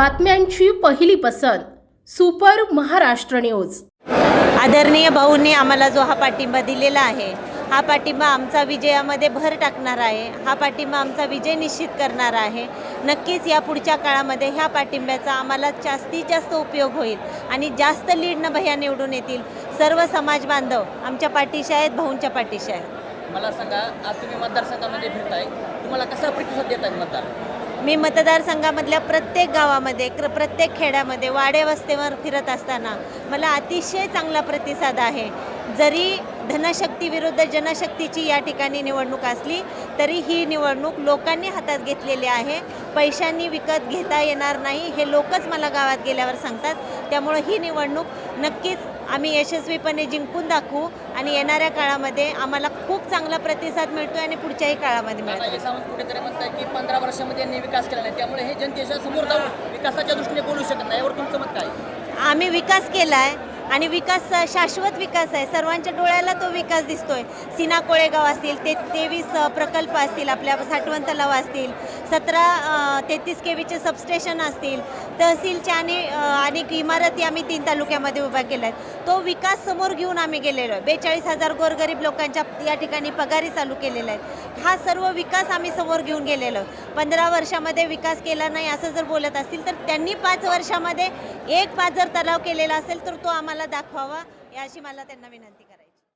बातम्यांची पहिली पसंत सुपर महाराष्ट्र न्यूज. आदरणीय भाऊंनी आम्हाला जो हा पाठिंबा दिलेला आहे हा पाठिंबा आमचा विजयामध्ये भर टाकणार आहे हा पाठिंबा आमचा विजय निश्चित करणार आहे. नक्कीच या पुढच्या काळामध्ये ह्या पाठिंब्याचा आम्हाला जास्तीत जास्त उपयोग होईल आणि जास्त लीडनं भैया निवडून येतील सर्व समाज बांधव आमच्या पाठीशी आहेत भाऊंच्या पाठीशी आहेत. मला सांगा आज तुम्ही मतदारसंघामध्ये फिरताय तुम्हाला कसा प्रतिसाद देत आहे मतदार? मी मतदारसंघामधल्या प्रत्येक गावामध्ये क्र प्रत्येक खेड्यामध्ये वाडेवस्तेवर फिरत असताना मला अतिशय चांगला प्रतिसाद आहे. जरी धनशक्ती विरुद्ध जनशक्तीची या ठिकाणी निवडणूक असली तरी ही निवडणूक लोकांनी हातात घेतलेली आहे. पैशांनी विकत घेता येणार नाही हे लोकच मला गावात गेल्यावर सांगतात. त्यामुळं ही निवडणूक नक्कीच आम्ही यशस्वीपणे जिंकून दाखवू आणि येणाऱ्या काळामध्ये आम्हाला खूप चांगला प्रतिसाद मिळतो आणि पुढच्याही काळामध्ये मिळतो कुठेतरी म्हणताय की पंधरा वर्षामध्ये यांनी विकास केला नाही त्यामुळे हे जनतेच्या समोर जाऊन विकासाच्या दृष्टीने बोलू शकत नाही. यावर तुमचं मत काय? आम्ही विकास केला आहे आणि विकास शाश्वत विकास आहे. सर्वांच्या डोळ्याला तो विकास दिसतोय. सिना कोळेगाव असतील ते तेवीस प्रकल्प असतील आपल्या साठवण तलाव असतील सतरा तेहतीस के व्हीचे सबस्टेशन असतील तहसीलच्या आणि अनेक इमारती आम्ही तीन तालुक्यामध्ये उभ्या केल्या आहेत तो विकास समोर घेऊन आम्ही गेलेलो आहे. बेचाळीस हजार गोरगरीब लोकांच्या या ठिकाणी पगारी चालू केलेल्या आहेत. हा सर्व विकास आम्ही समोर घेऊन गेलेलो आहे. पंधरा वर्षामध्ये विकास केला नाही असं जर बोलत असतील तर त्यांनी पाच वर्षामध्ये एक पाच जर तलाव केलेला असेल तर तो आम्हाला दाखवावा याची मला त्यांना विनंती करा.